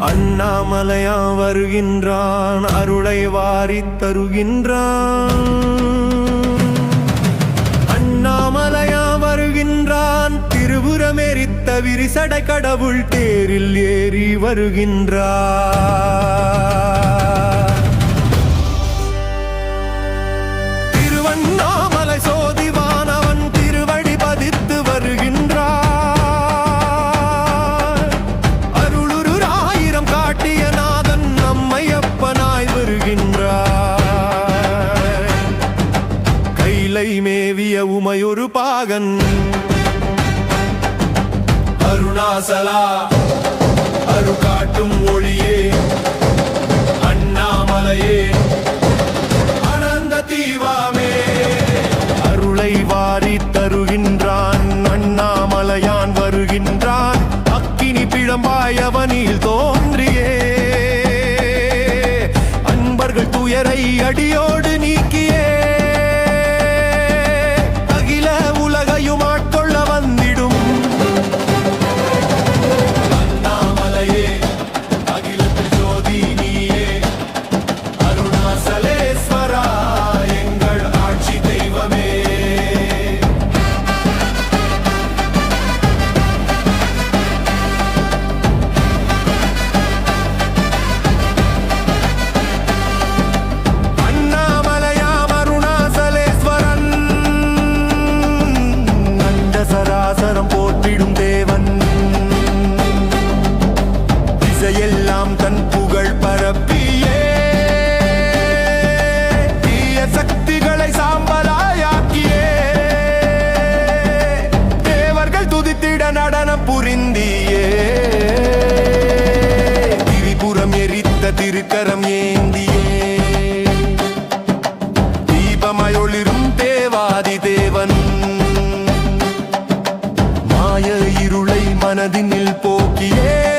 அண்ணாமலையா வருகின்றான் அருளை வாரி தருகின்றான். அண்ணாமலையா வருகின்றான் திருபுறமெரித்த விரிசடை கடவுள் தேரில் ஏறி வருகின்றான். கைலை மேவிய உமையொரு பாகன். அருணாசலா அரு காட்டும் ஒளியே அண்ணாமலையே அனந்த தீவாமே. அருளை வாரி தருகின்றான் அண்ணாமலையான் வருகின்றான் அக்கினி பிழம்பாய் அவனில் தோன்றியே. அன்பர்கள் துயரை அடியோடு நீக்கி எல்லாம் தன் புகழ் பரப்பியே. தீய சக்திகளை சாம்பலாயாக்கியே. தேவர்கள் துதித்திட நடனம் புரிந்தியே. திரிபுரம் எரித்த திருக்கரம் ஏந்தியே. தீபமயொளிரும் தேவாதி தேவன். மாய இருளை மனதினில் போக்கியே.